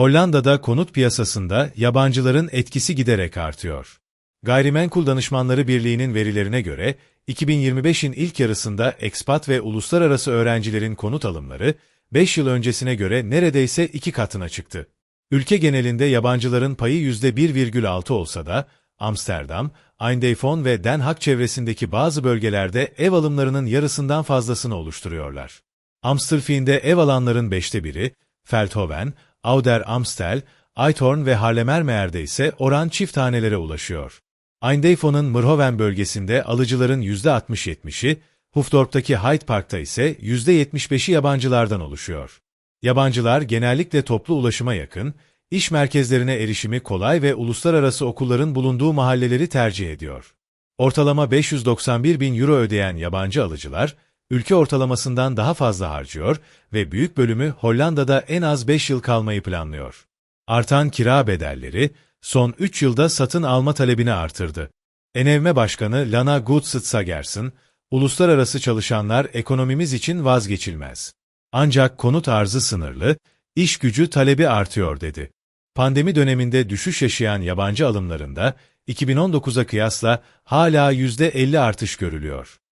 Hollanda'da konut piyasasında yabancıların etkisi giderek artıyor. Gayrimenkul Danışmanları Birliği'nin verilerine göre, 2025'in ilk yarısında ekspat ve uluslararası öğrencilerin konut alımları, 5 yıl öncesine göre neredeyse iki katına çıktı. Ülke genelinde yabancıların payı %1,6 olsa da, Amsterdam, Eindhoven ve Den Haag çevresindeki bazı bölgelerde ev alımlarının yarısından fazlasını oluşturuyorlar. Amstelveen'de ev alanların beşte biri, Veldhoven, Ouder Amstel, Eitorn ve Haarlemmermeer'de ise oran çift tanelere ulaşıyor. Eindhoven'ın Mrhoven bölgesinde alıcıların %60-70'i, Hoofddorp'taki Hyde Park'ta ise %75'i yabancılardan oluşuyor. Yabancılar genellikle toplu ulaşıma yakın, iş merkezlerine erişimi kolay ve uluslararası okulların bulunduğu mahalleleri tercih ediyor. Ortalama 591 bin euro ödeyen yabancı alıcılar, ülke ortalamasından daha fazla harcıyor ve büyük bölümü Hollanda'da en az 5 yıl kalmayı planlıyor. Artan kira bedelleri, son 3 yılda satın alma talebini artırdı. Enevme Başkanı Lana Goodsit-Sagerson, uluslararası çalışanlar ekonomimiz için vazgeçilmez. Ancak konut arzı sınırlı, iş gücü talebi artıyor dedi. Pandemi döneminde düşüş yaşayan yabancı alımlarında 2019'a kıyasla hala %50 artış görülüyor.